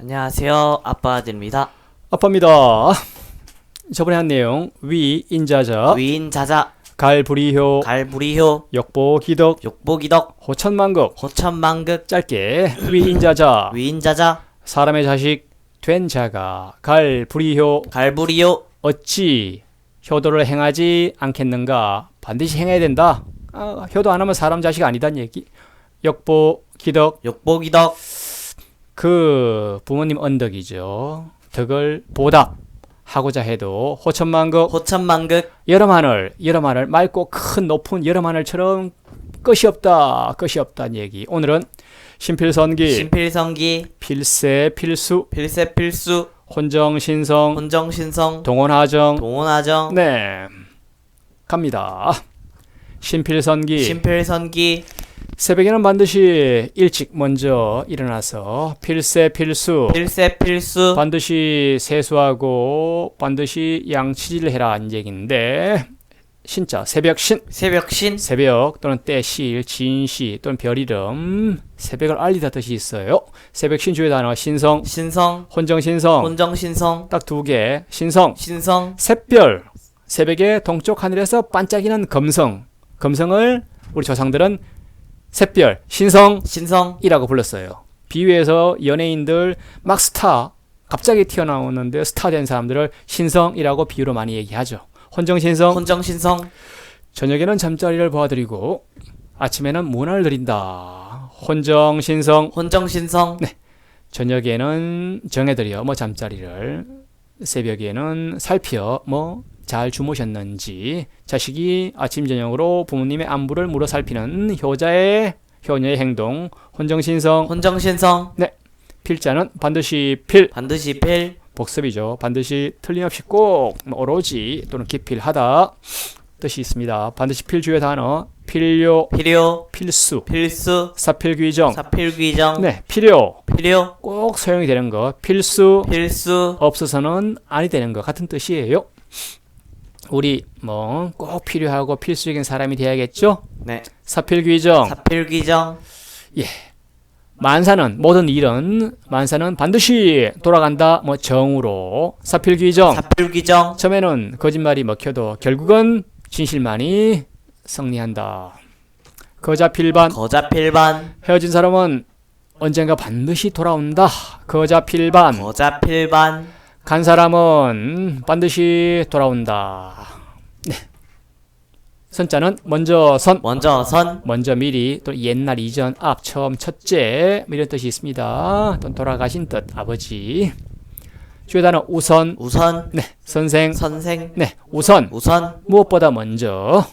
안녕하세요. 아빠 아들입니다. 아빠입니다. 저번에 한 내용 위 인자자 위인 자자, 갈불이효 갈부리효, 역보 기덕 욕보기덕, 호천만극 호천망극, 짧게 위 인자자 위인 자자, 사람의 자식 된 자가 갈불이효 갈부리효, 어찌 효도를 행하지 않겠는가 반드시 행해야 된다. 아, 효도 안 하면 사람 자식 아니단 얘기. 역보 기덕 욕보기덕, 그 부모님 언덕이죠. 덕을 보답 하고자 해도 호천만극 호천망극, 여름 하늘, 여름 하늘 맑고 큰 높은 여름 하늘처럼 끝이 없다, 끝이 없다는 얘기. 오늘은 신필선기, 신필성기, 필세, 필수, 필세 필수, 혼정신성, 혼정신성, 동원하정. 동원하정, 네, 갑니다. 신필선기. 신필선기, 새벽에는 반드시 일찍 먼저 일어나서 필세, 필수. 필세 필수, 반드시 세수하고 반드시 양치질을 해라 이 얘기인데 신자 새벽 신. 새벽 신, 새벽 또는 때실 진시 또는 별 이름. 새벽을 알리다 뜻이 있어요. 새벽 신 주의 단어 신성. 신성, 혼정 신성. 혼정 신성, 딱 두 개 신성. 신성, 샛별. 새벽에 동쪽 하늘에서 반짝이는 금성. 금성을 우리 조상들은 샛별 신성 신성, 이라고 불렀어요. 비유해서 연예인들 막 스타 갑자기 튀어나오는데 스타 된 사람들을 신성이라고 비유로 많이 얘기하죠. 혼정신성 혼정신성, 저녁에는 잠자리를 보아드리고 아침에는 문화를 드린다. 혼정신성 혼정신성, 저녁에는 정해드려 뭐 잠자리를 새벽에는 살펴 뭐 잘 주무셨는지 자식이 아침 저녁으로 부모님의 안부를 물어 살피는 효자의 효녀의 행동. 혼정신성. 혼정신성, 필자는 반드시 필. 반드시 필, 복습이죠. 반드시 틀림없이 꼭뭐 오로지 또는 기필하다 뜻이 있습니다. 반드시 필주의 단어. 필요. 필요, 필수. 필수, 사필귀정. 사필귀정, 네. 필요. 필요, 꼭 소용이 되는 거. 필수. 필수, 없어서는 아니 되는 거 같은 뜻이에요. 우리 뭐 꼭 필요하고 필수적인 사람이 돼야겠죠. 네, 사필귀정. 사필귀정, 만사는 모든 일은 만사는 반드시 돌아간다. 뭐 정으로. 사필귀정. 사필귀정, 처음에는 거짓말이 먹혀도 결국은 진실만이 승리한다. 거자필반. 거자필반, 헤어진 사람은 언젠가 반드시 돌아온다. 거자필반. 거자필반, 간 사람은 반드시 돌아온다. 네. 선자는 먼저 선. 먼저 선, 먼저 미리 또 옛날 이전 앞 처음 첫째 뭐 이런 뜻이 있습니다. 또 돌아가신 뜻 아버지. 주요 단어 우선. 우선, 네. 선생. 선생, 네. 우선. 우선, 무엇보다 먼저.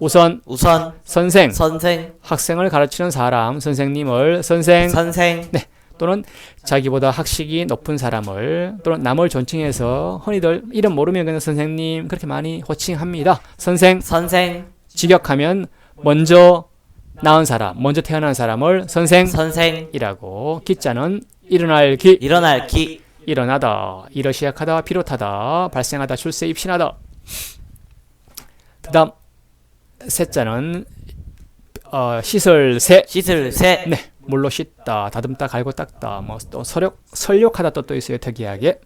우선. 우선, 선생. 선생, 학생을 가르치는 사람 선생님을 선생. 선생, 또는 자기보다 학식이 높은 사람을 또는 남을 존칭해서 흔히들 이름 모르면 그냥 선생님 그렇게 많이 호칭합니다. 선생. 선생, 직역하면 먼저 낳은 사람 먼저 태어난 사람을 선생, 선생 이라고 기자는 일어날 기. 일어날 기, 일어나다. 일어 시작하다 비롯하다 발생하다 출세 입신하다. 그다음 세자는 어, 시설 세 씻을 새, 네, 물로 씻다, 다듬다, 갈고 닦다, 뭐 또 설욕, 설욕하다 또 또 있어요 특이하게.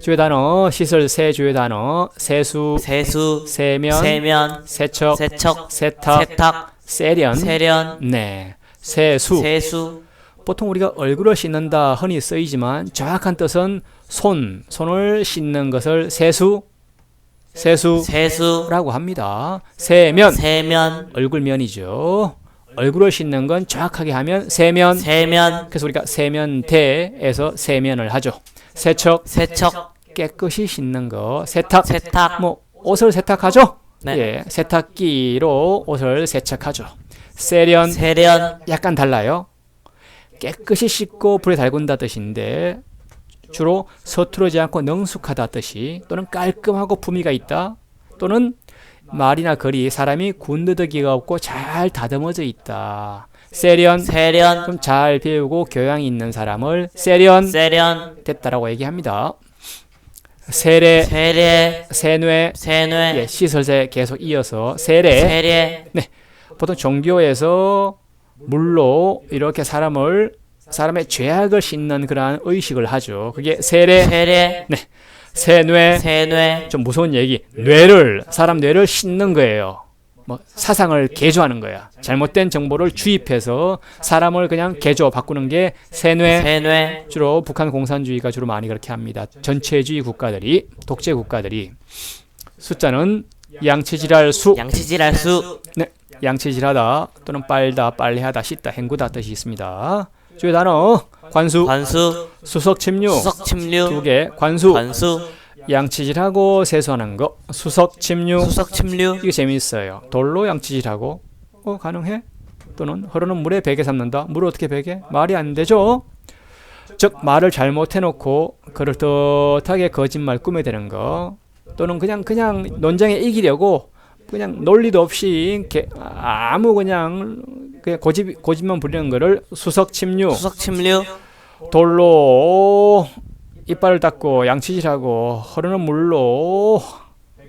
주요 단어 시설 세 주요 단어 세수, 세수, 세면, 세면, 세척, 세척, 세탁, 세탁, 세련, 세련, 네, 세수. 세수, 보통 우리가 얼굴을 씻는다 흔히 쓰이지만 정확한 뜻은 손, 손을 씻는 것을 세수, 세수라고 세수, 합니다. 세면, 세면, 얼굴면이죠. 얼굴을 씻는 건 정확하게 하면 세면, 세면, 그래서 우리가 세면대에서 세면을 하죠. 세척 세척, 깨끗이 씻는 거, 세탁 세탁, 뭐 옷을 세탁하죠. 네. 예, 세탁기로 옷을 세척하죠. 세련 세련, 약간 달라요. 깨끗이 씻고 불에 달군다 뜻인데 주로 서투르지 않고 능숙하다 뜻이 또는 깔끔하고 품위가 있다 또는 말이나 글이 사람이 군더더기가 없고 잘 다듬어져 있다. 세련. 세련, 좀 잘 배우고 교양이 있는 사람을 세련 세련, 됐다라고 얘기합니다. 세례, 세례, 세뇌, 세뇌, 예, 시설세 계속 이어서 세례. 세례, 보통 종교에서 물로 이렇게 사람을 사람의 죄악을 씻는 그러한 의식을 하죠. 그게 세례, 세례, 세뇌, 세뇌, 좀 무서운 얘기. 뇌를 사람 뇌를 씻는 거예요. 뭐 사상을 개조하는 거야. 잘못된 정보를 주입해서 사람을 그냥 개조 바꾸는 게 세뇌. 세뇌, 주로 북한 공산주의가 주로 많이 그렇게 합니다. 전체주의 국가들이 독재 국가들이 숫자는 양치질할 수, 양치질할수, 양치질하다 또는 빨다, 빨래하다, 씻다, 헹구다 뜻이 있습니다. 주요 단어. 관수, 관수, 수석 침류. 수석 두 침류, 개, 관수, 관수, 양치질하고 세수하는 거, 수석 침류. 수석 침류, 이게 재미있어요. 돌로 양치질하고. 어 가능해? 또는 흐르는 물에 베개 삶는다. 물을 어떻게 베개? 말이 안 되죠. 즉 말을 잘못해놓고 그럴듯하게 거짓말 꾸며대는 거. 또는 그냥 그냥 논쟁에 이기려고 그냥 논리도 없이 아무 그냥 그냥 고집 고집만 부리는 거를 수석 침류 수석 침류, 돌로 이빨을 닦고 양치질하고 흐르는 물로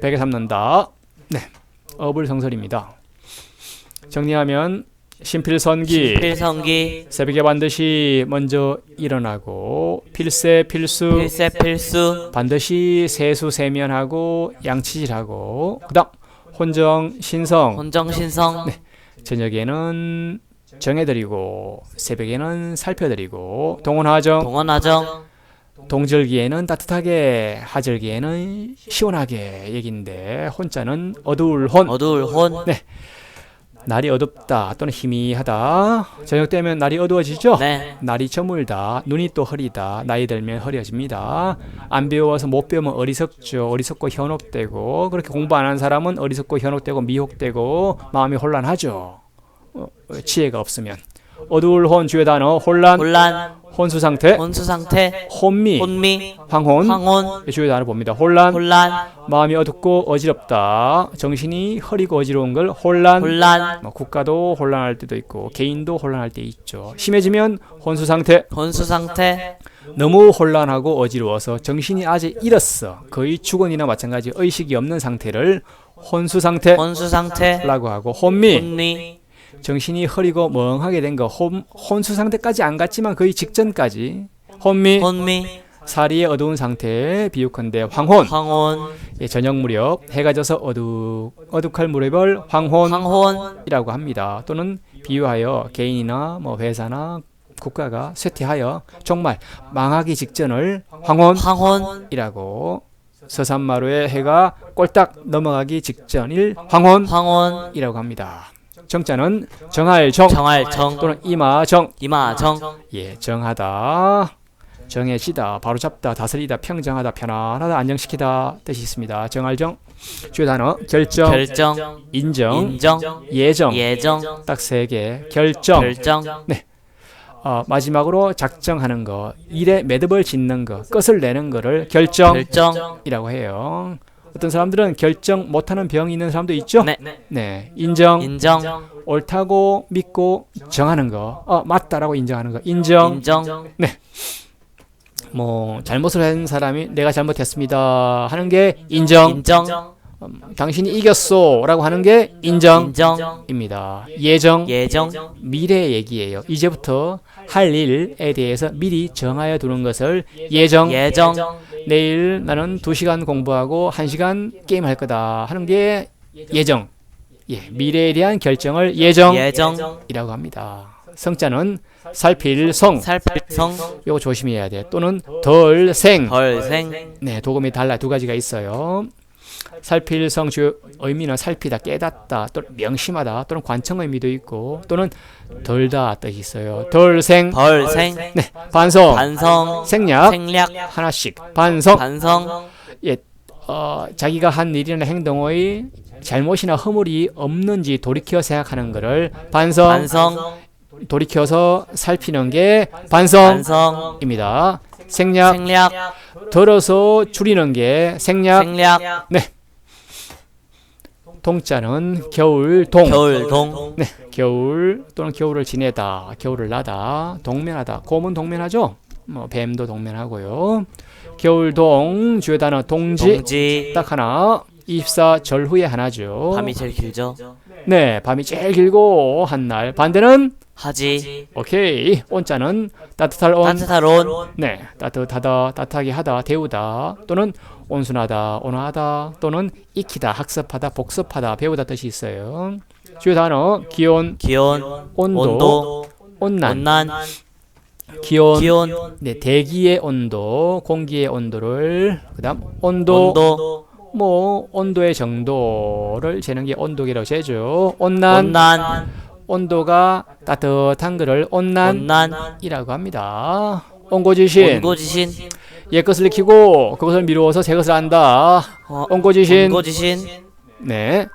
베개 삶는다. 네, 어불성설입니다. 정리하면 신필선기. 필성기, 새벽에 반드시 먼저 일어나고 필세 필수. 필세 필수, 반드시 세수 세면하고 양치질하고 그다음 혼정 신성. 혼정 신성, 저녁에는 정해드리고 새벽에는 살펴드리고 동원하정. 동원하정, 동절기에는 따뜻하게 하절기에는 시원하게 얘긴데 혼자는 어두울 혼. 어두울 혼, 날이 어둡다 또는 희미하다. 저녁 되면 날이 어두워지죠? 네, 날이 저물다. 눈이 또 흐리다. 나이 들면 흐려집니다. 안 배워서 못 배우면 어리석죠. 어리석고 현혹되고. 그렇게 공부 안 한 사람은 어리석고 현혹되고 미혹되고 마음이 혼란하죠. 어, 어, 지혜가 없으면 어두울 혼 주요 단어 혼란 혼란, 혼수 상태 혼수 상태, 혼미 혼미, 황혼 황혼, 주요 단어 봅니다. 혼란 혼란, 마음이 어둡고 어지럽다 정신이 흐리고 어지러운 걸 혼란 혼란, 뭐 국가도 혼란할 때도 있고 개인도 혼란할 때 있죠. 심해지면 혼수 상태. 혼수 상태, 너무 혼란하고 어지러워서 정신이 아직 잃었어. 거의 죽은이나 마찬가지 의식이 없는 상태를 혼수 상태라고 혼수 상태, 하고 혼미. 혼미, 정신이 흐리고 멍하게 된 거 혼수 상태까지 안 갔지만 거의 직전까지. 혼미 혼미, 사리의 어두운 상태 비유컨대 황혼. 황혼, 예, 저녁 무렵 해가 져서 어둑 어둑할 무렵을 황혼이라고 황혼, 합니다. 또는 비유하여 개인이나 뭐 회사나 국가가 쇠퇴하여 정말 망하기 직전을 황혼 황혼, 이라고 서산마루의 해가 꼴딱 넘어가기 직전일 황혼이라고 황혼, 합니다. 정자는 정할 정 정할 정, 또는 이마 정. 이마 정, 예 정하다. 정해지다. 바로잡다 다스리다 평정하다 편안하다 안정시키다 뜻이 있습니다. 정할정. 주요 단어 결정 결정, 인정 인정, 예정. 예정, 딱 세 개. 결정. 결정, 어, 마지막으로 작정하는 거 일에 매듭을 짓는 거 끝을 내는 거를 결정 결정, 이라고 해요. 어떤 사람들은 결정 못하는 병이 있는 사람도 있죠. 네, 네, 인정, 인정, 옳다고 믿고 정하는 거, 어, 맞다라고 인정하는 거, 인정. 인정, 뭐 잘못을 한 사람이 내가 잘못했습니다 하는 게 인정. 인정, 음, 당신이 이겼소라고 하는 게 인정입니다. 인정, 예정, 예정, 미래 얘기예요. 이제부터 할 일에 대해서 미리 정하여 두는 것을 예정. 예정, 내일 나는 2시간 공부하고 1시간 게임 할 거다 하는 게 예정. 예, 미래에 대한 결정을 예정이라고 예정, 합니다. 성자는 살필 성. 살필 성, 요거 조심해야 돼. 또는 덜 생. 덜 생, 네, 도금이 달라 두 가지가 있어요. 살필성 주 의미는 살피다, 깨닫다, 또는 명심하다, 또는 관청 의미도 있고, 또는 덜다 뜻이 있어요. 덜생, 덜생, 네, 반성, 반성, 생략. 생략, 하나씩, 반성, 반성, 어, 자기가 한 일이나 행동의 잘못이나 허물이 없는지 돌이켜 생각하는 것을 반성, 반성, 돌이켜서 살피는 게 반성 입니다. 반성, 생략, 생략, 덜어서 줄이는 게 생략, 생략, 동자는 겨울, 동, 겨울 동, 네, 겨울 또는 겨울을 지내다, 겨울을 나다, 동면하다, 곰은 동면하죠. 뭐 뱀도 동면하고요. 겨울 동 주요 단어 동지 동지, 딱 하나. 24절 후에 하나죠. 밤이 제일 길죠. 네, 밤이 제일 길고 한 날. 반대는 하지. 오케이. 온자는 따뜻할 온. 따뜻할 온. 네, 따뜻하다, 따뜻하게 하다, 데우다. 또는 온순하다, 온화하다. 또는 익히다, 학습하다, 복습하다, 배우다 뜻이 있어요. 주요 단어 기온, 기온 온도, 온도. 온난, 온난. 기온, 기온. 네, 대기의 온도, 공기의 온도를 그다음 온도, 온도. 뭐 온도의 정도를 재는 게 온도계라고 재죠. 온난, 온난 온도가 따뜻한 거를 온난이라고 온난 합니다. 온고지신, 온고지신 옛 것을 익히고 그것을 미루어서 새 것을 안다. 어, 온고지신, 온고지신 네.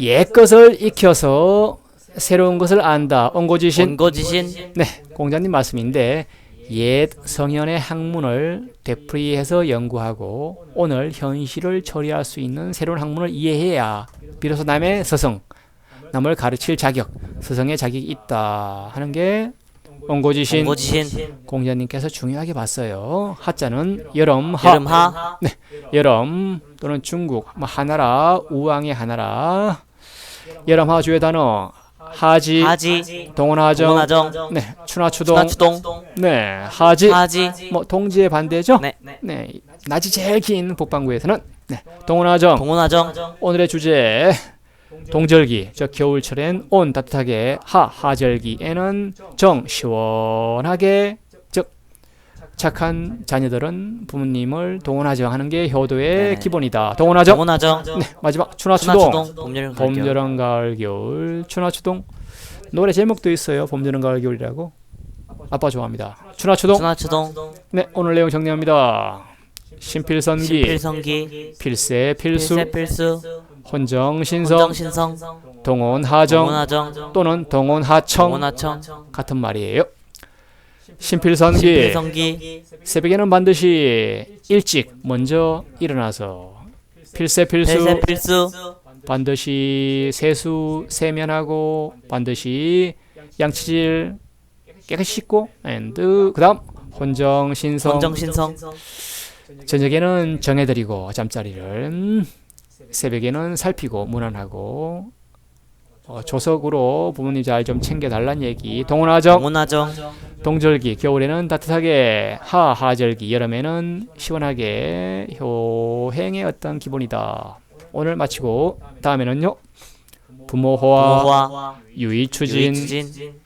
옛 것을 익혀서 새로운 것을 안다. 온고지신, 온고지신 네, 공자님 말씀인데 옛 성현의 학문을 되풀이해서 연구하고 오늘 현실을 처리할 수 있는 새로운 학문을 이해해야 비로소 남의 스승, 남을 가르칠 자격, 스승의 자격이 있다 하는 게 온고지신 공자님께서 중요하게 봤어요. 하자는 여름, 하, 여름하. 여름 또는 중국, 뭐 하나라, 우왕의 하나라, 여름하 주의 단어 하지, 하지 동원하정, 동원하정 네, 추나추동, 추나추동 네, 하지, 하지 뭐 동지의 반대죠. 네 네, 낮이 제일 긴 북방구에서는 네, 동원하정. 동원하정 오늘의 주제 동절기, 저 겨울철엔 온 따뜻하게 하 하절기에는 정 시원하게 즉 착한 자녀들은 부모님을 동원하정 하는 게 효도의 네네. 기본이다. 동원하정. 동원하정 네, 마지막 추나추동. 봄 여름 봄, 가을 여름, 가을, 겨울, 추나추동. 노래 제목도 있어요. 봄, 여름, 가을, 겨울이라고. 아빠 좋아합니다. 추나추동. 추나추동 네, 오늘 내용 정리합니다. 신필선기, 신필성기 필세, 필수, 필세 필수 혼정, 신성, 혼정 신성 동원, 하정 동원 하정 또는 동원, 하청 동원 하청 같은 말이에요. 신필선기. 신필성기. 새벽에는 반드시 일찍 먼저 일어나서 필세, 필수. 필세 필수. 반드시 세수 세면하고 반드시 양치질 깨끗이 씻고 앤드 그다음 혼정 신성. 혼정 신성. 저녁에는 정해드리고 잠자리를 음, 새벽에는 살피고 문안하고 어, 조석으로 부모님 잘 좀 챙겨달란 얘기. 동원하정. 동원하정 동절기 겨울에는 따뜻하게 하 하절기 여름에는 시원하게 효행의 어떤 기본이다. 오늘 마치고 다음에는요. 부모호와 유의추진 유의추진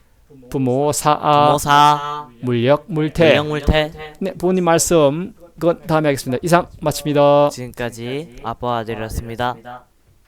부모 사아 부모사 물력 물태. 물령물태. 네 부모님 말씀 그건 다음에 하겠습니다. 이상 마칩니다. 지금까지 아빠와 아들이었습니다